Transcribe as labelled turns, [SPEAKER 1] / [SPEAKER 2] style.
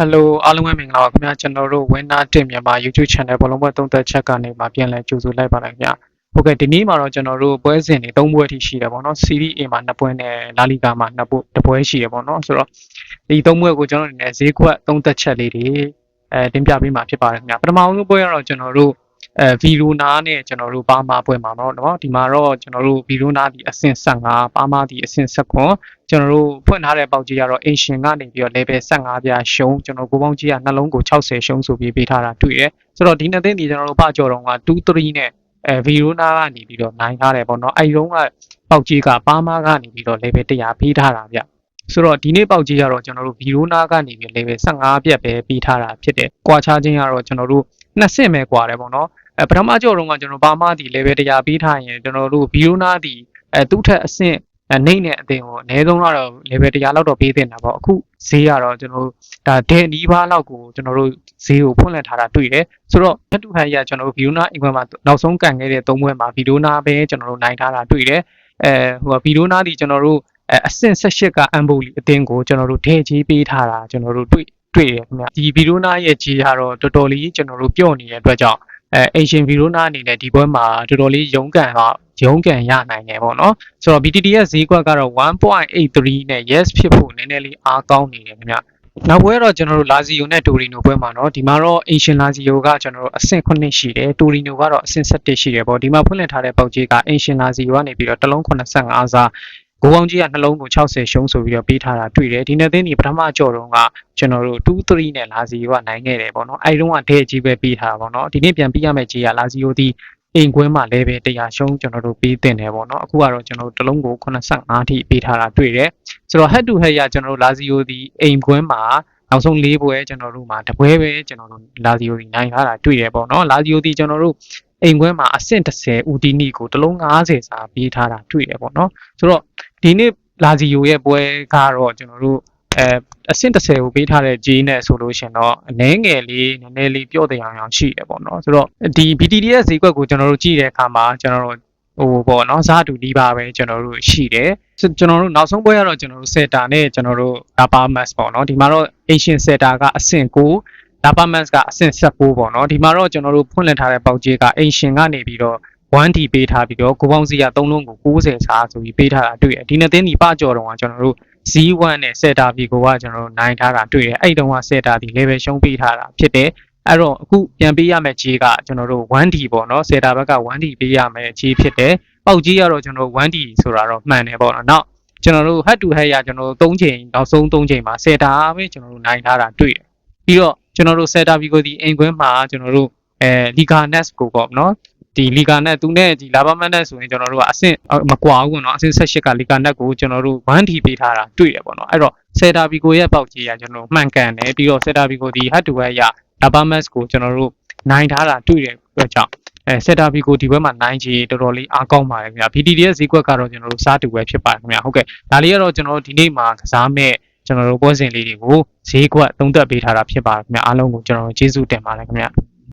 [SPEAKER 1] Hello အားလုံးပဲမင်္ဂလာပါခင်ဗျာကျွန်တော်တို့ Winner 1မြန်မာ YouTube Channel ဘလုံးပွဲသုံးသက်ချက်ကနေမှပြန်လည်ကြိုဆိုလိုက်ပါတယ်ခင်ဗျာဟုတ်ကဲ့ဒီနေ့မှာတော့ကျွန်တော်တို့ပွဲစဉ်တွေ၃ပွဲအထိရှိတယ်ပေါ့နော် Serie A မှာ2ပွဲနဲ့ La Liga မှာ2ပွဲ2ပွဲရှိတယ်ပေါ့နော်ဆိုတော့ဒီ၃ပွဲကိုကျွန်တော်အနေနဲ့ဈေးကွက်သုံးသက်ချက်လေးတွေအဲတင်ပြပေးမှာဖြစ်ပါတယ်ခင်ဗျာပထမဆုံးပွဲကတော့ကျွန်တော်တို့အဲ Verona နဲ့ကျွန်တော်တို့ပါမာပွဲမှာပေါ့နော်ဒီမှာတော့ကျွန်တော်တို့ Verona ဒီအဆင့်15ပါမာဒီအဆင့်19 ကျွန်တော်တို့ဖွင့်ထားတဲ့ပေါက်ကြီးကတော့ ancient ကနေပြီးတော့ level 15ပြရှုံးကျွန်တော်ကိုပေါင်းကြီးကနှလုံးကို60ရှုံးဆိုပြီးပေးထားတာတွေ့ရဆိုတော့ဒီနှစ်သိန်းဒီကျွန်တော်တို့ဖကြော်တော့က23နဲ့အဲဗီရိုနာကနေပြီးတော့နိုင်ထားတယ်ပေါ့နော်အဲဒီတော့ကပေါက်ကြီးကပါမာကနေပြီးတော့ level 100ပေးထားတာဗျဆိုတော့ဒီနေ့ပေါက်ကြီးကတော့ကျွန်တော်တို့ဗီရိုနာကနေပြီး level 15ပြက်ပဲပေးထားတာဖြစ်တယ်။ကွာခြားခြင်းကတော့ကျွန်တော်တို့နှစ်ဆင့်ပဲကွာတယ်ပေါ့နော်။အဲပထမကြော်တော့ကကျွန်တော်ဘာမှဒီ level 100ပေးထားရင်ကျွန်တော်တို့ဗီရိုနာဒီအဲသူ့ထက်အဆင့် အဲနှိမ့်တဲ့အသင်ကိုအနည်းဆုံးတော့ level 100လောက်တော့ပေးသင့်တာပေါ့အခုဈေးကတော့ကျွန်တော်တို့ဒါဒဲနီးပါးလောက်ကိုကျွန်တော်တို့ဈေးကိုဖွင့်လှစ်ထားတာတွေ့တယ်ဆိုတော့ဟက်တူဟန်ရကျွန်တော်တို့ဗီရိုနာအင်ကွန်မှာနောက်ဆုံးကန်ခဲ့တဲ့၃ပွဲမှာဗီရိုနာပဲကျွန်တော်တို့နိုင်ထားတာတွေ့တယ်အဲဟိုဗီရိုနာဒီကျွန်တော်တို့အဲအဆင့်18ကအမ်ဘူလီအတင်းကိုကျွန်တော်တို့ဒဲကြီးပေးထားတာကျွန်တော်တို့တွေ့တွေ့ရခင်ဗျဒီဗီရိုနာရဲ့ကြီးကတော့တော်တော်လေးကျွန်တော်တို့ပြော့နေတဲ့အတွက်ကြောင့်အဲအင်ရှင်ဗီရိုနာအနေနဲ့ဒီပွဲမှာတော်တော်လေးရုန်းကန်တော့ ရုန်းကန်ရနိုင်တယ်ပေါ့နော်ဆိုတော့ BTT ရဲ့ဈေးကွက်ကတော့1.83နဲ့ yes ဖြစ်ဖို့နည်းနည်းလေးအားကောင်းနေတယ်ခင်ဗျနောက်ပွဲတော့ကျွန်တော်တို့လာဇီယိုနဲ့တိုရီနိုပွဲမှာနော်ဒီမှာတော့အင်ရှင်လာဇီယိုကကျွန်တော်တို့အဆင့်9ရှိတယ်တိုရီနိုကတော့အဆင့်17ရှိတယ်ပေါ့ဒီမှာဖွင့်လှစ်ထားတဲ့ပေါက်ကြီးကအင်ရှင်လာဇီယိုကနေပြီးတော့တလုံး85စားဂိုးပေါင်းကြီးကနှလုံးကို60ရှုံးဆိုပြီးတော့ပေးထားတာတွေ့တယ်ဒီနေ့သင်းဒီပထမကြော်တုန်းကကျွန်တော်တို့2 3နဲ့လာဇီယိုကနိုင်ခဲ့တယ်ပေါ့နော်အဲဒီတုန်းကဒဲအကြီးပဲပေးထားတာပေါ့နော်ဒီနေ့ပြန်ပြီးရမယ့်ကြီးကလာဇီယိုဒီ အိမ်ကွင်းမှာလည်းပဲတရားရှုံးကျွန်တော်တို့ပေးတင်တယ်ပေါ့နော်အခုကတော့ကျွန်တော်တို့တစ်လုံးကို85ထိပေးထားတာတွေ့တယ်ဆိုတော့ head to head ရကျွန်တော်တို့လာဇီယိုဒီအိမ်ကွင်းမှာနောက်ဆုံး၄ပွဲကျွန်တော်တို့မှာတပွဲပဲကျွန်တော်တို့လာဇီယိုဒီနိုင်ထားတာတွေ့တယ်ပေါ့နော်လာဇီယိုဒီကျွန်တော်တို့အိမ်ခွဲမှာအဆင့်30ဦးတီနီကိုတစ်လုံး90စာပေးထားတာတွေ့တယ်ပေါ့နော်ဆိုတော့ဒီနေ့လာဇီယိုရဲ့ပွဲကတော့ကျွန်တော်တို့ အဲအဆင့်30ကိုပေးထားတဲ့ G နဲ့ဆိုလို့ရှင်တော့အနည်းငယ်လေးနည်းနည်းလေးပြော့တဲ့အောင်အောင်ရှိတယ်ပေါ့နော်ဆိုတော့ဒီ BTD ရဲ့ဈေးကွက်ကိုကျွန်တော်တို့ကြည့်တဲ့အခါမှာကျွန်တော်တို့ဟိုပေါ့နော်ဇာတူဒီပါပဲကျွန်တော်တို့ရှိတယ်ကျွန်တော်တို့နောက်ဆုံးပွဲကတော့ကျွန်တော်တို့ Seta နဲ့ကျွန်တော်တို့ Dapa Max ပေါ့နော်ဒီမှာတော့ Asian Seta ကအဆင့်9 Dapa Max ကအဆင့်16ပေါ့နော်ဒီမှာတော့ကျွန်တော်တို့ဖွင့်လှစ်ထားတဲ့ပေါက်ကြီးက Asian ကနေပြီးတော့ 1D ပေးထားပြီးတော့ကိုပေါင်းစီက3လုံးကို90စားဆိုပြီးပေးထားတာတွေ့ရဒီနှစ်သိန်းဒီပကြော်တော့ကကျွန်တော်တို့ Z1 နဲ့ Seta V ကိုကကျွန်တော်တို့နိုင်ထားတာတွေ့ရအဲ့တုန်းက Seta ဒီ level ရှုံးပေးထားတာဖြစ်တယ်အဲ့တော့အခုပြန်ပေးရမယ့်ကြီးကကျွန်တော်တို့ 1D ပေါ့နော် Seta ဘက်က 1D ပေးရမယ့်ကြီးဖြစ်တယ်ပေါက်ကြီးကတော့ကျွန်တော်တို့ 1D ဆိုတာတော့မှန်တယ်ပေါ့နော်နောက်ကျွန်တော်တို့ head to head ရကျွန်တော်တို့3ချိန်နောက်ဆုံး3ချိန်မှာ Seta ပဲကျွန်တော်တို့နိုင်ထားတာတွေ့တယ်ပြီးတော့ကျွန်တော်တို့ Seta V ကိုဒီအိမ်ခွင်းမှာကျွန်တော်တို့အဲ Liga Nets ကိုပေါ့နော် ဒီလီဂါနဲ့သူနဲ့ဒီလာဘမန်နဲ့ဆိုရင်ကျွန်တော်တို့ကအဆင့်မကွာဘူးပေါ့နော်အဆင့်18ကလီဂါနဲ့ကိုကျွန်တော်တို့ 1D ပေးထားတာတွေ့ရပေါ့နော်အဲ့တော့ဆယ်တာဘီကိုရဲ့ပေါက်ကြီးကကျွန်တော်တို့မှန်ကန်တယ်ပြီးတော့ဆယ်တာဘီကိုဒီ hard to head ရလာဘမတ်ကိုကျွန်တော်တို့နိုင်ထားတာတွေ့တယ်အတွက်ကြောင့်အဲဆက်တာဘီကိုဒီဘက်မှာနိုင်ချေတော်တော်လေးအားကောင်းပါတယ်ခင်ဗျာ BTD ရဲ့ဈေးကွက်ကတော့ကျွန်တော်တို့စားတူပဲဖြစ်ပါတယ်ခင်ဗျာဟုတ်ကဲ့ဒါလေးကတော့ကျွန်တော်တို့ဒီနေ့မှာကစားမဲ့ကျွန်တော်တို့ပွဲစဉ်လေးတွေကိုဈေးကွက်သုံးသပ်ပေးထားတာဖြစ်ပါတယ်ခင်ဗျာအားလုံးကိုကျွန်တော်တို့ကျေးဇူးတင်ပါတယ်ခင်ဗျာ